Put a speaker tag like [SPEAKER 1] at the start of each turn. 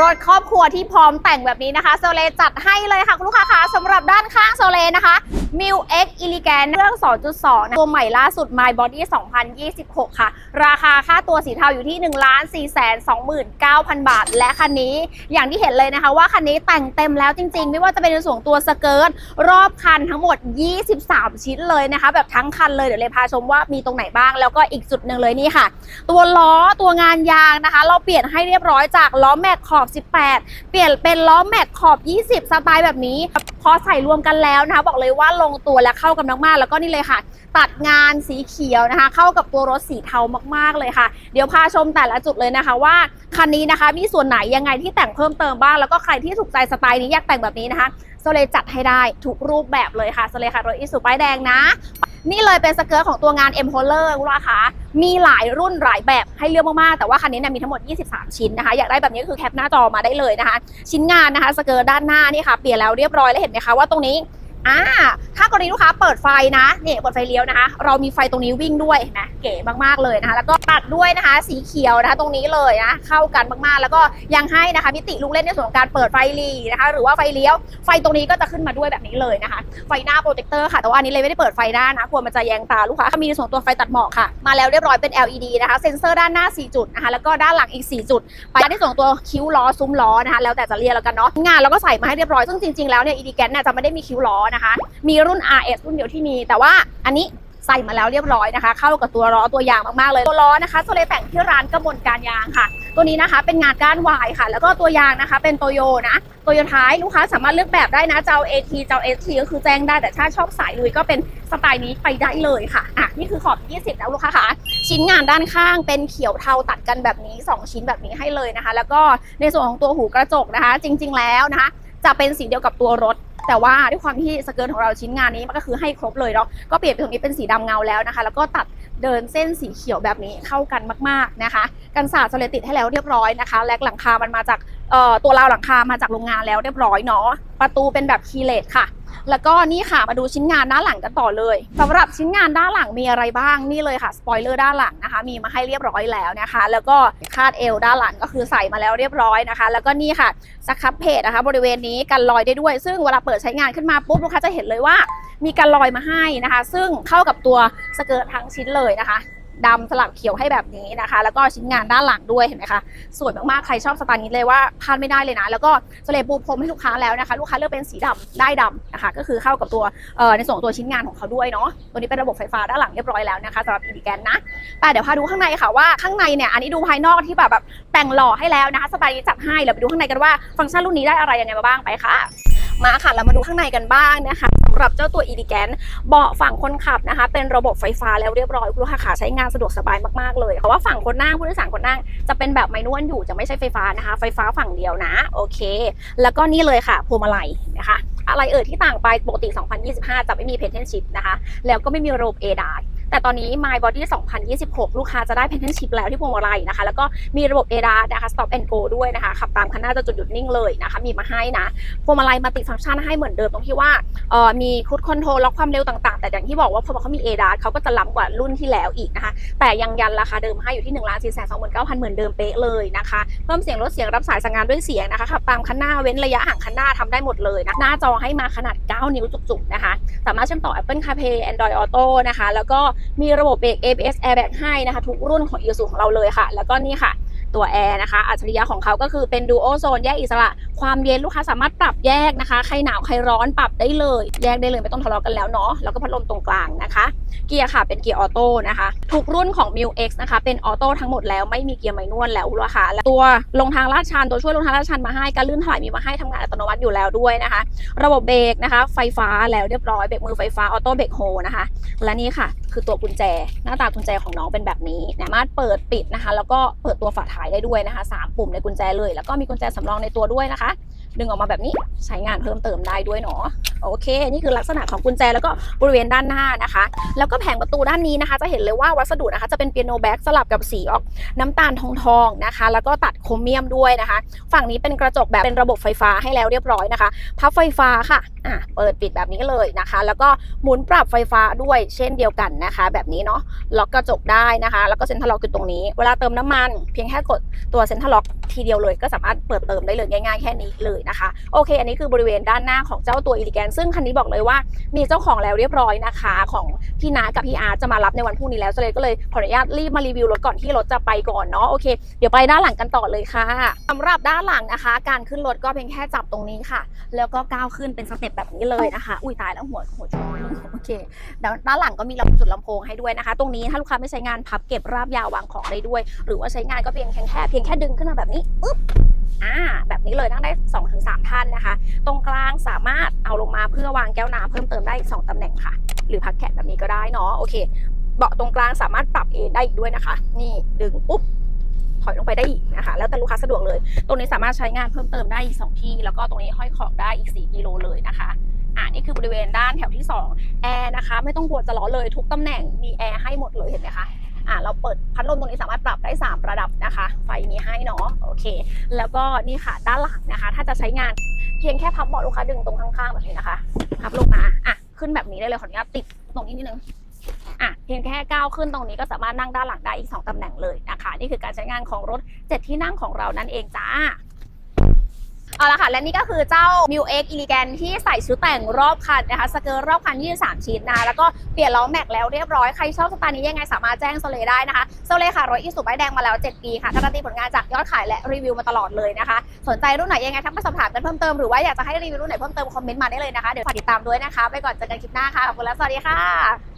[SPEAKER 1] รถครอบครัวที่พร้อมแต่งแบบนี้นะคะโซเลจัดให้เลยค่ะคุณลูกค้าคะสำหรับด้านข้างโซเลนะคะ m i l X Elegant เครื่อง 2.2นะตัวใหม่ล่าสุด My Body 2026 ค่ะ ราคาค่าตัวสีเทาอยู่ที่ 1 4 2 9 0 0 0 บาท และคันนี้อย่างที่เห็นเลยนะคะว่าคันนี้แต่งเต็มแล้วจริง ๆ ไม่ว่าจะเป็นในส่วนตัวสเกิร์ตรอบคันทั้งหมด 23 ชิ้นเลยนะคะ แบบทั้งคันเลยเดี๋ยวเลยพาชมว่ามีตรงไหนบ้าง แล้วก็อีกจุดหนึ่งเลยนี่ค่ะ ตัวล้อตัวงานยางนะคะ เราเปลี่ยนให้เรียบร้อยจากล้อแม็กขอบ 18 เปลี่ยนเป็นล้อแม็กขอบ 20 สไตล์แบบนี้ พอใส่รวมกันแล้วนะคะ บอกเลยว่าลงตัวและเข้ากันมากๆ แล้วก็นี่เลยค่ะ ตัดงานสีเขียวนะคะ เข้ากับตัวรถสีเทามากๆเลยค่ะ เดี๋ยวพาชมแต่ละจุดเลยนะคะว่าคันนี้นะคะมีส่วนไหนยังไงที่แต่งเพิ่มเติมบ้างแล้วก็ใครที่ถูกใจสไตล์นี้อยากแต่งแบบนี้นะคะโซเลจัดให้ได้ทุกรูปแบบเลยค่ะโซเลค่ะรถอีสุป้ายแดงนะ นี่เลยเป็นสเกิร์ตของตัวงาน M h o l l e r คุณลูกค้ามีหลายรุ่นหลายแบบให้เลือกมากๆ แต่ว่าคันนี้เนี่ยมีทั้งหมด 23 ชิ้นนะคะ อยากได้แบบนี้ก็คือแคปหน้าจอมาได้เลยนะคะ ชิ้นงานนะคะสเกิร์ตด้านหน้านี่ค่ะเปลี่ยนแล้วเรียบร้อยแล้วเห็นไหมคะว่าตรงนี้ อ่าถ้ากรณีลูกค้าเปิดไฟนะเนี่ยเปิดไฟเลี้ยวนะคะ เรามีไฟตรงนี้วิ่งด้วยนะเก๋มากๆเลยนะคะ แล้วก็ตัดด้วยนะคะ สีเขียวนะคะตรงนี้เลยนะเข้ากันมากๆ แล้วก็ยังให้นะคะมิติลูกเล่นในส่วนของการเปิดไฟลีนะคะ หรือว่าไฟเลี้ยว ไฟตรงนี้ก็จะขึ้นมาด้วยแบบนี้เลยนะคะ ไฟหน้าโปรเจคเตอร์ค่ะแต่ว่าอันนี้เลยไม่ได้เปิดไฟหน้านะกลัวมันจะแยงตาลูกค้ามีในส่วนตัวไฟตัดหมอกค่ะมาแล้วเรียบร้อยเป็น LED นะคะเซ็นเซอร์ด้านหน้า 4 จุดนะคะแล้วก็ด้านหลังอีก 4 จุด ไปในส่วนตัวคิ้วล้อซุ้มล้อนะคะแล้วแต่จะเรียกแล้วกันเนาะงานเราก็ใส่มาให้เรียบร้อยซึ่งจริงๆแล้วเนี่ย ED แกนเนี่ยจะไม่ได้มีคิ้วล้อนะคะ มีรุ่น RS รุ่นเดียวที่มี แต่ว่าอันนี้ใส่มาแล้วเรียบร้อยนะคะ เข้ากับตัวล้อตัวยางมากๆเลยตัวล้อนะคะโซเลแต่งที่ร้านกระมวลการยางค่ะ ตัวนี้นะคะเป็นงานก้านวายค่ะ แล้วก็ตัวยางนะคะเป็นโตโยนะโตโยท้ายลูกค้าสามารถเลือกแบบได้นะเจะเอา AT เจะเอา ST ก็คือแจ้งได้แต่ถ้าชอบสายลุยก็เป็นสไตล์นี้ไปได้เลยค่ะอะนี่คือขอบ 20 แล้วลูกค้าค่ะชิ้นงานด้านข้างเป็นเขียวเทาตัดกันแบบนี้ 2 ชิ้นแบบนี้ให้เลยนะคะ แล้วก็ในส่วนของตัวหูกระจกนะคะ จริง ๆ แล้วนะคะ จะเป็นสีเดียวกับตัวรถ แต่ว่าด้วยความที่สเกิร์ตของเราชิ้นงานนี้มันก็คือให้ครบเลยเนาะก็เปลี่ยนไปตรงนี้เป็นสีดำเงาแล้วนะคะ แล้วก็ตัดเดินเส้นสีเขียวแบบนี้เข้ากันมากๆนะคะ กันสาสตร์สเลติดให้แล้วเรียบร้อยนะคะแลกหลังคามันมาจากตัวราวหลังคามาจากโรงงานแล้วเรียบร้อยเนาะประตูเป็นแบบคีเลตค่ะ แล้วก็นี่ค่ะมาดูชิ้นงานด้านหลังกันต่อเลยสำหรับชิ้นงานด้านหลังมีอะไรบ้างนี่เลยค่ะสปอยเลอร์ด้านหลังนะคะ มีมาให้เรียบร้อยแล้วนะคะ แล้วก็คาดเอวด้านหลังก็คือใส่มาแล้วเรียบร้อยนะคะ แล้วก็นี่ค่ะสครับเพจนะคะ บริเวณนี้กันรอยได้ด้วย ซึ่งเวลาเปิดใช้งานขึ้นมาปุ๊บลูกค้าจะเห็นเลยว่า มีกันรอยมาให้นะคะ ซึ่งเข้ากับตัวสเกิร์ตทั้งชิ้นเลยนะคะ ดำสลับเขียวให้แบบนี้นะคะ แล้วก็ชิ้นงานด้านหลังด้วยเห็นไหมคะสวยมากๆใครชอบสไตล์นี้เลยว่าพลาดไม่ได้เลยนะ แล้วก็สเลปูพรมให้ลูกค้าแล้วนะคะ ลูกค้าเลือกเป็นสีดำได้ดำนะคะ ก็คือเข้ากับตัวในส่วนของตัวชิ้นงานของเขาด้วยเนาะตัวนี้เป็นระบบไฟฟ้าด้านหลังเรียบร้อยแล้วนะคะสำหรับอีดีแกนนะแต่เดี๋ยวพาดูข้างในค่ะว่าข้างในเนี่ยอันนี้ดูภายนอกที่แบบแบบแต่งหล่อให้แล้วนะคะสไตล์นี้จัดให้เดี๋ยวไปดูข้างในกันว่าฟังก์ชันรุ่นนี้ได้อะไรยังไงมาบ้างไปค่ะ มาค่ะเรามาดูข้างในกันบ้างนะคะ หรับเจ้าตัว e d ีแกนเบาะฝั่งคนขับนะคะ เป็นระบบไฟฟ้าแล้วเรียบร้อยคุณลูกค้าขาใช้งานสะดวกสบายมากๆเลยเพราะว่าฝั่งคนนั่งผู้โดยสารคนนั่งจะเป็นแบบไมนวลอยู่จะไม่ใช่ไฟฟ้านะคะ ไฟฟ้าฝั่งเดียวนะ โอเค แล้วก็นี่เลยค่ะพวงมาลัยนะคะ อะไรเอ่ยที่ต่างไปปกติ 2025 จะไม่มีเพนเทนชิพนะคะ แล้วก็ไม่มีระบบ A ดา แต่ตอนนี้ My Body 2026 ลูกค้าจะได้เพนเทนชิพแล้วที่พวงมาลัยนะคะ แล้วก็มีระบบ A ดานะคะ Stop and Go ด้วยนะคะ ขับตามคันหน้าจะจุดหยุดนิ่งเลยนะคะ มีมาให้นะพวงมาลัยมัลติฟังก์ชันให้เหมือนเดิมตรงที่ว่าเอ่อมีคูดคอนโทรลล็อกความเร็วต่างๆ แต่อย่างที่บอกว่าพอเขามี A ดาเขาก็จะล้ำกว่ารุ่นที่แล้วอีกนะคะ แต่ยังยันราคาเดิมให้อยู่ที่1นึ่งล้านสี่แสนสองหมื่นเก้าพันเหมือนเดิมเป๊ะเลยนะคะเพิ่มเสียงลดเสียงรับสายสั่งงานด้วยเสียงนะคะขับตามคันหน้าเว้นระยะห่างคันหน้าทำได้หมดเลยนะหน้าจอให้มาขนาด 9 นิ้วจุกๆนะคะ สามารถเชื่อมต่อ Apple CarPlay Android Auto นะคะ แล้วก็มีระบบเบรก ABS Airbag ให้นะคะ ทุกรุ่นของ i s u ของเราเลยค่ะ แล้วก็นี่ค่ะ ตัวแอร์นะคะ อัจฉริยะของเขาก็คือเป็น Duo Zone แยกอิสระความเย็นลูกค้าสามารถปรับแยกนะคะ ใครหนาวใครร้อนปรับได้เลย แยกได้เลยไม่ต้องทะเลาะกันแล้วเนาะ แล้วก็พัดลมตรงกลางนะคะ เกียร์ค่ะเป็นเกียร์ออโต้นะคะ ทุกรุ่นของ m i l X นะคะ เป็นออโต้ทั้งหมดแล้วไม่มีเกียร์ไมนวลแล้วนะคะและตัวลงทางลาดชันตัวช่วยลงทางลาดชันมาให้การลื่นถลายมีมาให้ทำงานอัตโนมัติอยู่แล้วด้วยนะคะ ระบบเบรกนะคะ ไฟฟ้าแล้วเรียบร้อยเบรกมือไฟฟ้าออโต้เบรกโฮนะคะ และนี่ค่ะ คือตัวกุญแจ หน้าตากุญแจของน้องเป็นแบบนี้สามารถเปิดปิดนะคะ แล้วก็เปิดตัวฝาท้ายได้ด้วยนะคะสามปุ่มในกุญแจเลย แล้วก็มีกุญแจสำรองในตัวด้วยนะคะดึงออกมาแบบนี้ใช้งานเพิ่มเติมได้ด้วยเนาะโอเค นี่คือลักษณะของกุญแจแล้วก็บริเวณด้านหน้านะคะ แล้วก็แผงประตูด้านนี้นะคะ จะเห็นเลยว่าวัสดุนะคะจะเป็นเปียโนแบ็กสลับกับสีออกน้ำตาลทองทองๆนะคะ แล้วก็ตัดโครเมียมด้วยนะคะ ฝั่งนี้เป็นกระจกแบบเป็นระบบไฟฟ้าให้แล้วเรียบร้อยนะคะ พับไฟฟ้าค่ะอะเปิดปิดแบบนี้เลยนะคะ แล้วก็หมุนปรับไฟฟ้าด้วยเช่นเดียวกันนะคะ แบบนี้เนาะล็อกกระจกได้นะคะ แล้วก็เซ็นทรัลล็อกคือตรงนี้ เวลาเติมน้ำมัน เพียงแค่กดตัวเซ็นทรัลล็อก ทีเดียวเลยก็สามารถเปิดเติมได้เลยง่ายๆแค่นี้เลยนะคะโอเค อันนี้คือบริเวณด้านหน้าของเจ้าตัวอีลิแกนซึ่งคันนี้บอกเลยว่ามีเจ้าของแล้วเรียบร้อยนะคะ ของพี่นากับพี่อาร์จะมารับในวันพรุ่งนี้แล้วเลยก็เลยขออนุญาตรีบมารีวิวรถก่อนที่รถจะไปก่อนเนาะโอเคเดี๋ยวไปด้านหลังกันต่อเลยค่ะสำหรับด้านหลังนะคะ การขึ้นรถก็เพียงแค่จับตรงนี้ค่ะ แล้วก็ก้าวขึ้นเป็นสเต็ปแบบนี้เลยนะคะ อุ้ยตายแล้วหัวหัวชนโอเคด้านด้านหลังก็มีลำจุดลำโพงให้ด้วยนะคะ ตรงนี้ถ้าลูกค้าไม่ใช้งานพับเก็บราบยาววางของได้ด้วย หรือว่าใช้งานก็เพียงแค่เพียงแค่ดึงขึ้นมาแบบนี้ปึ๊บอ่าแบบนี้เลยนั่งได้2อถึงสท่านนะคะ ตรงกลางสามารถเอาลงมาเพื่อวางแก้วน้ำเพิ่มเติมได้อีก2ตำแหน่งค่ะ หรือพักแขนแบบนี้ก็ได้เนาะโอเคเบาะตรงกลางสามารถปรับเอนได้อีกด้วยนะคะ นี่ดึงปุ๊บถอยลงไปได้อีกนะคะ แล้วแต่ลูกค้าสะดวกเลย ตรงนี้สามารถใช้งานเพิ่มเติมได้อีก 2 ที่ แล้วก็ตรงนี้ห้อยของได้อีก 4 กิโลเลยนะคะ อ่านี่คือบริเวณด้านแถวที่2แอร์นะคะ ไม่ต้องกลัวจะร้อนเลยทุกตำแหน่งมีแอร์ให้หมดเลยเห็นไหมคะอ่าเราเปิดพัดลมตรงนี้สามารถปรับได้ 3 ระดับนะคะ ไฟมีให้เนาะโอเค แล้วก็นี่ค่ะด้านหลังนะคะ ถ้าจะใช้งานเพียงแค่พับเบาะลูกค้าดึงตรงข้างๆแบบนี้นะคะพับลงมาอะขึ้นแบบนี้ได้เลยขออนุญาตติดตรงนี้นิดนึงอะเพียงแค่ก้าวขึ้นตรงนี้ก็สามารถนั่งด้านหลังได้อีก 2ตำแหน่งเลยนะคะ นี่คือการใช้งานของรถ 7 ที่นั่งของเรานั่นเองจ้า เอาละค่ะ และนี่ก็คือเจ้า m ิ w X Elegant ที่ใส่ชุดแต่งรอบคันนะคะสเกิร์ตรอบคัน 23 ชิ้นนะแล้วก็เปลี่ยนล้อแม็กแล้วเรียบร้อย ใครชอบสไตล์นี้ยังไงสามารถแจ้งโซเลได้นะคะโซเลค่ะรถอีสุใบแดงมาแล้ว 7 ปีค่ะการันตีผลงานจากยอดขายและรีวิวมาตลอดเลยนะคะ สนใจรุ่นไหนยังไงทักมาสอบถามกันเพิ่มเติมหรือว่าอยากจะให้รีวิวรุ่นไหนเพิ่มเติมคอมเมนต์มาได้เลยนะคะเดี๋ยวฝากติดตามด้วยนะคะ ไปก่อนเจอกันคลิปหน้าค่ะขอบคุณและสวัสดีค่ะ